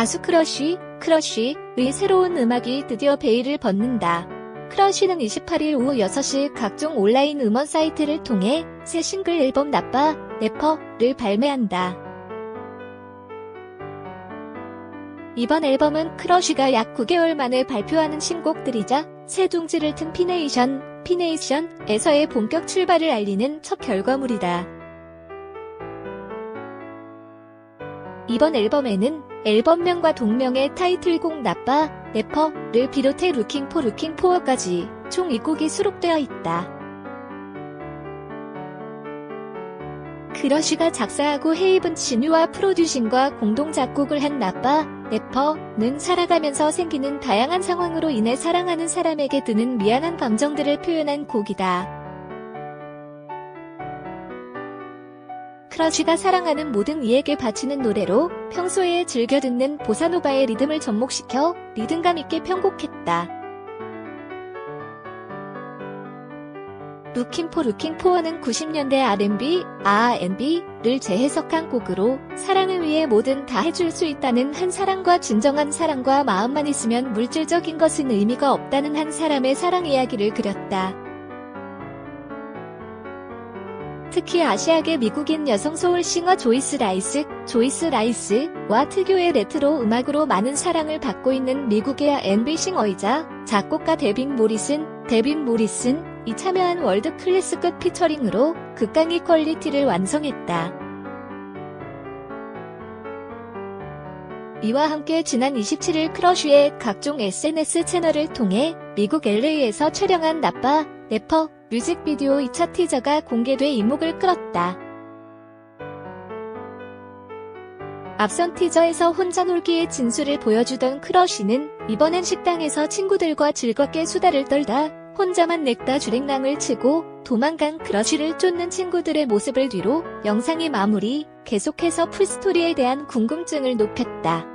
가수 크러쉬, 크러쉬의 새로운 음악이 드디어 베일을 벗는다. 크러쉬는 28일 오후 6시 각종 온라인 음원 사이트를 통해 새 싱글 앨범 나빠, 래퍼를 발매한다. 이번 앨범은 크러쉬가 약 9개월 만에 발표하는 신곡들이자 새 둥지를 튼 피네이션, 피네이션에서의 본격 출발을 알리는 첫 결과물이다. 이번 앨범에는 앨범명과 동명의 타이틀곡 나빠, 래퍼를 비롯해 루킹 포 루킹 포어까지 총 2곡이 수록되어 있다. 크러쉬가 작사하고 헤이븐 진유와 프로듀싱과 공동 작곡을 한 나빠, 래퍼는 살아가면서 생기는 다양한 상황으로 인해 사랑하는 사람에게 드는 미안한 감정들을 표현한 곡이다. 크러쉬가 사랑하는 모든 이에게 바치는 노래로 평소에 즐겨 듣는 보사노바의 리듬을 접목시켜 리듬감 있게 편곡했다. 루킹포 루킹포어는 90년대 R&B, R&B를 재해석한 곡으로 사랑을 위해 뭐든 다 해줄 수 있다는 한 사람과 진정한 사랑과 마음만 있으면 물질적인 것은 의미가 없다는 한 사람의 사랑 이야기를 그렸다. 특히 아시아계 미국인 여성 소울 싱어 조이스 라이스, 조이스 라이스와 특유의 레트로 음악으로 많은 사랑을 받고 있는 미국의 R&B 싱어이자 작곡가 데빈 모리슨, 데빈 모리슨, 이 참여한 월드 클래스급 피처링으로 극강의 퀄리티를 완성했다. 이와 함께 지난 27일 크러쉬의 각종 SNS 채널을 통해 미국 LA에서 촬영한 나빠 래퍼 뮤직비디오 2차 티저가 공개돼 이목을 끌었다. 앞선 티저에서 혼자 놀기의 진수를 보여주던 크러쉬는 이번엔 식당에서 친구들과 즐겁게 수다를 떨다 혼자만 냈다 주랭랑을 치고 도망간 크러쉬를 쫓는 친구들의 모습을 뒤로 영상이 마무리, 계속해서 풀스토리에 대한 궁금증을 높였다.